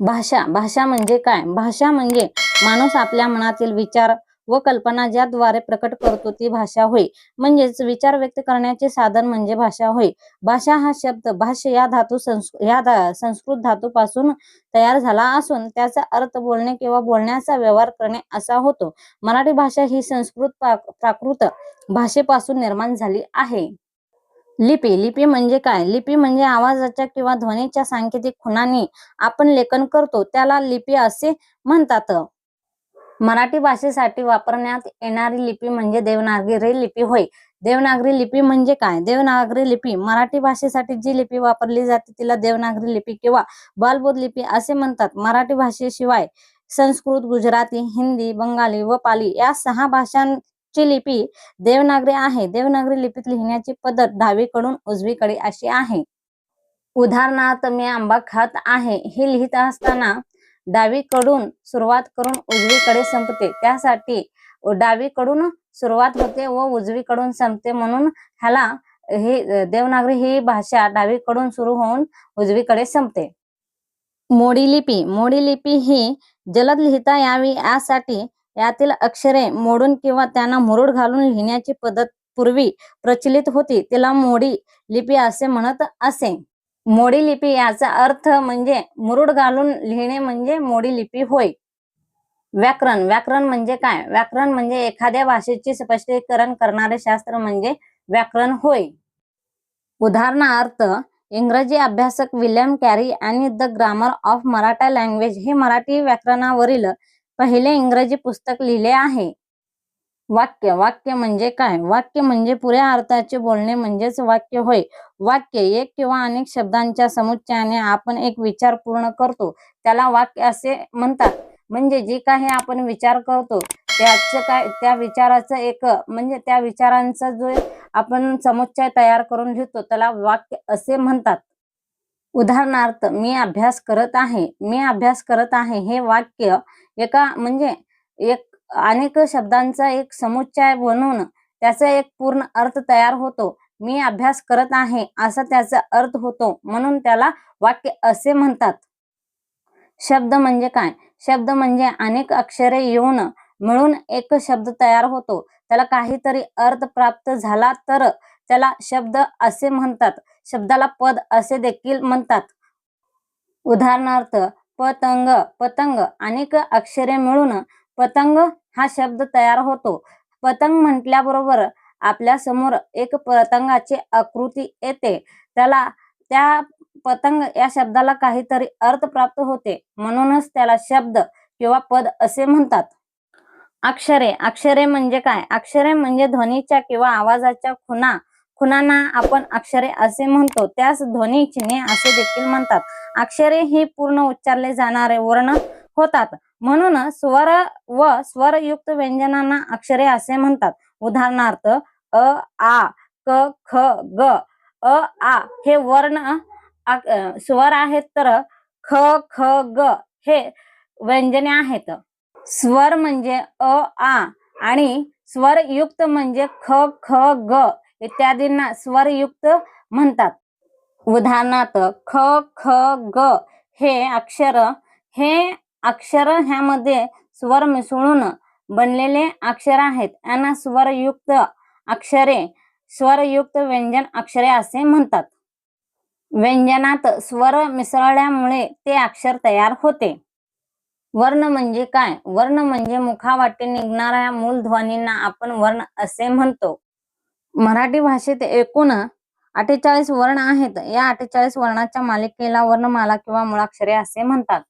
भाषा भाषा म्हणजे काय? भाषा म्हणजे माणूस आपल्या मनातील विचार व कल्पना ज्याद्वारे प्रकट करतो ती भाषा होय. म्हणजेच विचार व्यक्त करण्याचे साधन म्हणजे भाषा होय. भाषा हा शब्द भाष्य या धातू या धा- संस्कृत धातूपासून तयार झाला असून त्याचा अर्थ बोलणे किंवा बोलण्याचा व्यवहार करणे असा होतो. मराठी भाषा ही संस्कृत प्राकृत भाषेपासून निर्माण झाली आहे. लिपी लिपी म्हणजे काय? लिपी म्हणजे आवाजाच्या किंवा ध्वनीच्या सांकेतिक खुणांनी आपण लेखन करतो त्याला लिपी असे म्हणतात. मराठी भाषेसाठी वापरण्यात येणारी लिपी म्हणजे देवनागरी लिपी होय. देवनागरी लिपी म्हणजे काय? देवनागरी लिपी मराठी भाषेसाठी जी लिपी वापरली जाते तिला देवनागरी लिपी किंवा बालबोध लिपी असे म्हणतात. मराठी भाषेशिवाय संस्कृत गुजराती हिंदी बंगाली व पाली या सहा भाषां ची लिपी देवनागरी आहे. देवनागरी लिपीत लिहिण्याची पद्धत डावीकडून उजवीकडे अशी आहे. उदाहरणार्थ मी आंबा खात आहे. हे लिहित असताना डावीकडून सुरुवात करून उजवीकडे संपते. त्यासाठी डावीकडून सुरुवात होते व उजवीकडून संपते म्हणून ह्याला हे देवनागरी ही भाषा डावीकडून सुरू होऊन उजवीकडे संपते. मोडी लिपी. मोडी लिपी ही जलद लिहिता यावी यासाठी यातील अक्षरे मोडून किंवा त्यांना मुरुड घालून लिहिण्याची पद्धत पूर्वी प्रचलित होती. तिला मोडी लिपी असे म्हणत असे. मोडी लिपी याचा अर्थ म्हणजे मुरुड घालून लिहिणे म्हणजे मोडी लिपी होय. व्याकरण. व्याकरण म्हणजे काय? व्याकरण म्हणजे एखाद्या भाषेचे स्पष्टीकरण करणारे शास्त्र म्हणजे व्याकरण होय. उदाहरणार्थ इंग्रजी अभ्यासक विल्यम कॅरी आणि the grammar of Maratha language हे मराठी व्याकरणावरील पहिले इंग्रजी पुस्तक लिहिले आहे. वाक्य वाक्य म्हणजे काय? वाक्य म्हणजे पुऱ्या अर्थाचे बोलणे म्हणजेच वाक्य होय. वाक्य एक किंवा अनेक शब्दांच्या समुच्चयाने आपण एक विचार पूर्ण करतो. त्याला वाक्य असे म्हणतात. म्हणजे जे काही आपण विचार करतो त्याचं काय त्या विचाराचं एक म्हणजे त्या विचारांचा जो आपण समुच्चय तयार करून घेतो त्याला वाक्य असे म्हणतात. उदाहरणार्थ मी अभ्यास करत आहे मी अभ्यास करत आहे हे वाक्य एका म्हणजे एक अनेक शब्दांचा एक समुच्चय बनवून त्याचा एक पूर्ण अर्थ तयार होतो. मी अभ्यास करत आहे असा त्याचा अर्थ होतो म्हणून त्याला वाक्य असे म्हणतात. शब्द म्हणजे काय? शब्द म्हणजे अनेक अक्षरे येऊन मिळून एक शब्द तयार होतो. त्याला काहीतरी अर्थ प्राप्त झाला तर त्याला शब्द असे म्हणतात. शब्दाला पद असे देखील म्हणतात. उदाहरणार्थ पतंग पतंग. अनेक अक्षरे मिळून पतंग हा शब्द तयार होतो. पतंग म्हटल्याबरोबर आपल्यासमोर एक पतंगाची आकृती येते. त्याला त्या पतंग या शब्दाला काहीतरी अर्थ प्राप्त होते. म्हणूनच त्याला शब्द किंवा पद असे म्हणतात. अक्षरे. अक्षरे म्हणजे काय? अक्षरे म्हणजे ध्वनीच्या किंवा आवाजाच्या खुणा. खुणांना आपण अक्षरे असे म्हणतो त्यास ध्वनी चिन्हे असे देखील म्हणतात. अक्षरे हे पूर्ण उच्चारले जाणारे वर्ण होतात. म्हणून स्वर व स्वरयुक्त व्यंजनांना अक्षरे असे म्हणतात. उदाहरणार्थ अ आ क ख ग अ आ हे वर्ण स्वर आहेत तर ख ख ग हे व्यंजने आहेत. स्वर म्हणजे अ आ आणि स्वरयुक्त म्हणजे ख ख ग इत्यादींना स्वरयुक्त म्हणतात. उदाहरणार्थ ख ख ग हे अक्षर हे अक्षर ह्यामध्ये स्वर मिसळून बनलेले अक्षर आहेत. यांना स्वरयुक्त अक्षरे स्वरयुक्त व्यंजन अक्षरे असे म्हणतात. व्यंजनात स्वर मिसळल्यामुळे ते अक्षर तयार होते. वर्ण म्हणजे काय? वर्ण म्हणजे मुखावाटे निघणाऱ्या मूल ध्वनींना आपण वर्ण असे म्हणतो. मराठी भाषेत एकूण अठ्ठेचाळीस वर्ण आहेत. या अठ्ठेचाळीस वर्णाच्या मालिकेला वर्णमाला किंवा मुळाक्षरे असे म्हणतात.